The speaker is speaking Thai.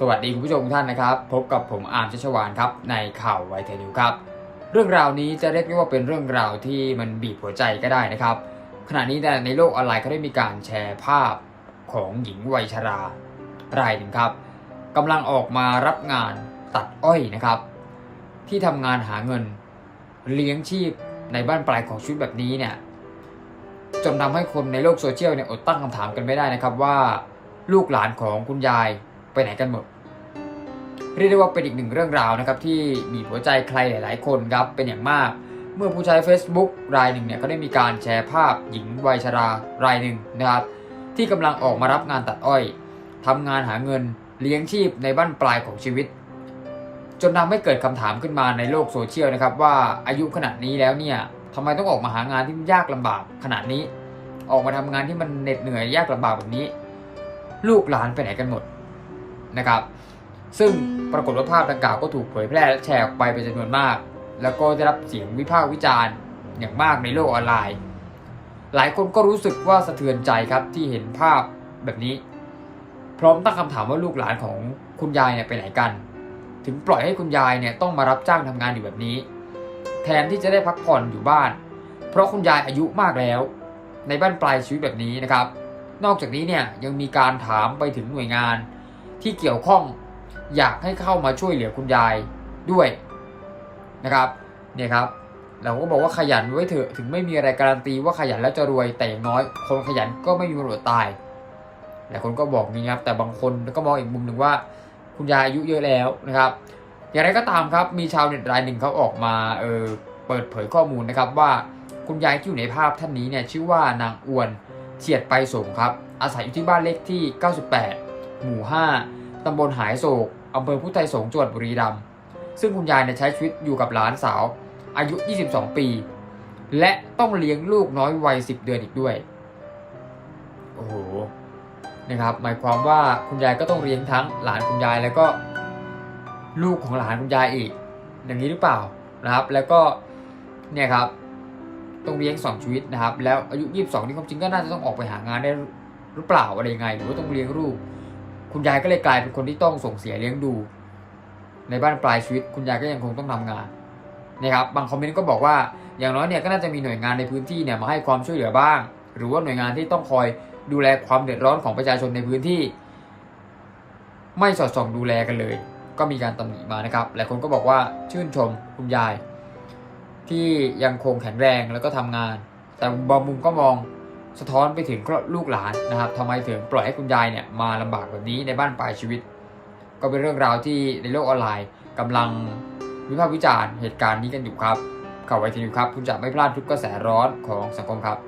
สวัสดีคุณผู้ชมทุกท่านนะครับ พบกับผมอาร์มชัชวานครับในข่าวไวเทนิวครับ เรื่องราวนี้จะเรียกได้ว่าเป็นเรื่องราวที่มันบีบหัวใจก็ได้นะครับ ขณะนี้ในโลกออนไลน์เขาได้มีการแชร์ภาพของหญิงวัยชรารายหนึ่งครับกำลังออกมารับงานตัดอ้อยนะครับ ที่ทำงานหาเงินเลี้ยงชีพในบ้านปลายของชีวิตแบบนี้เนี่ยจนทำให้คนในโลกโซเชียลเนี่ยอดตั้งคำถามกันไม่ได้นะครับว่า ลูกหลานของคุณยาย ไปไหนกันหมด เรียกได้ว่าเป็นอีกหนึ่งเรื่องราวนะครับที่บีบหัวใจใครหลาย ๆ คนครับเป็นอย่างมาก เมื่อผู้ใช้ Facebook รายหนึ่งเนี่ยเขาได้มีการแชร์ภาพหญิงวัยชรารายหนึ่งนะครับที่กำลังออกมารับงานตัดอ้อยทำงานหาเงินเลี้ยงชีพในบ้านปลายของชีวิต จนทำให้เกิดคำถามขึ้นมาในโลกโซเชียลนะครับว่าอายุขนาดนี้แล้วเนี่ยทำไมต้องออกมาหางานที่ยากลำบากขนาดนี้ ออกมาทำงานที่มันเหน็ดเหนื่อยยากลำบากแบบนี้ ลูกหลานไปไหนกันหมด นะครับ ซึ่งปรากฏว่าภาพดังกล่าวก็ถูกเผยแพร่และแชร์ออกไปเป็นจำนวนมาก แล้วก็ได้รับเสียงวิพากษ์วิจารณ์อย่างมากในโลกออนไลน์ หลายคนก็รู้สึกว่าสะเทือนใจครับที่เห็นภาพแบบนี้ พร้อมตั้งคำถามว่าลูกหลานของคุณยายเนี่ยไปไหนกัน ถึงปล่อยให้คุณยายเนี่ยต้องมารับจ้างทำงานอยู่แบบนี้ แทนที่จะได้พักผ่อนอยู่บ้าน เพราะคุณยายอายุมากแล้ว ในบ้านปลายชีวิตแบบนี้นะครับ นอกจากนี้เนี่ยยังมีการถามไปถึงหน่วยงาน ที่เกี่ยวข้องอยากให้เข้ามาช่วยเหลือคุณยายด้วยนะครับเนี่ยครับเราก็บอกว่าขยันไว้เถอะถึงไม่มีอะไรการันตีว่าขยันแล้วจะรวยแต่อย่างน้อย คนขยันก็ไม่มีวันอดตายหลายคนก็บอกนี้ครับแต่บางคนก็มองอีกมุมหนึ่งว่า คุณยายอายุเยอะแล้วนะครับ อย่างไรก็ตามครับมีชาวเน็ตรายหนึ่งเขาออกมาเออเปิดเผยข้อมูลนะครับว่าคุณยายที่อยู่ในภาพท่านนี้เนี่ยชื่อว่านางอวนเฉียดไปสงครับ อาศัยอยู่ที่บ้านเลขที่ 98 หมู่ 5 ตำบลหายโศกอำเภอพุทธไทยสงจังหวัดบุรีรัมย์ ซึ่งคุณยายเนี่ยใช้ชีวิตอยู่กับหลานสาว อายุ 22 ปี และต้องเลี้ยงลูกน้อยวัย 10 เดือนอีกด้วย โอ้โห นะครับ หมายความว่าคุณยายก็ต้องเลี้ยงทั้งหลานคุณยายแล้วก็ลูกของหลานคุณยายอีก อย่างนี้หรือเปล่านะครับ แล้วก็เนี่ยครับต้องเลี้ยงสองชีวิตนะครับ แล้วอายุ 22 นี่ความจริงก็น่าจะต้องออกไปหางานได้หรือเปล่าอะไรยังไง หรือว่าต้องเลี้ยงลูก คุณยายก็เลยกลายเป็นคนที่ต้องส่งเสียเลี้ยงดู ในบ้านปลายชีวิต คุณยายก็ยังคงต้องทำงานนะครับบางคอมเมนต์ก็บอกว่าอย่างน้อยเนี่ยก็น่าจะมีหน่วยงานในพื้นที่เนี่ยมาให้ความช่วยเหลือบ้าง หรือว่าหน่วยงานที่ต้องคอยดูแลความเดือดร้อนของประชาชนในพื้นที่ ไม่สอดส่องดูแลกันเลย ก็มีการตำหนิมานะครับหลายคนก็บอกว่าชื่นชมคุณยาย ที่ยังคงแข็งแรงแล้วก็ทำงาน แต่บางมุมก็มอง สะท้อนไปถึงลูกหลานนะครับทำไมถึงปล่อยให้คุณยายเนี่ยมาลำบากแบบนี้ในบ้านปลายชีวิต ก็เป็นเรื่องราวที่ในโลกออนไลน์กำลังวิพากษ์วิจารณ์เหตุการณ์นี้กันอยู่ครับข่าวไวทีนิวครับ คุณจะไม่พลาดทุกกระแสร้อนของสังคมครับ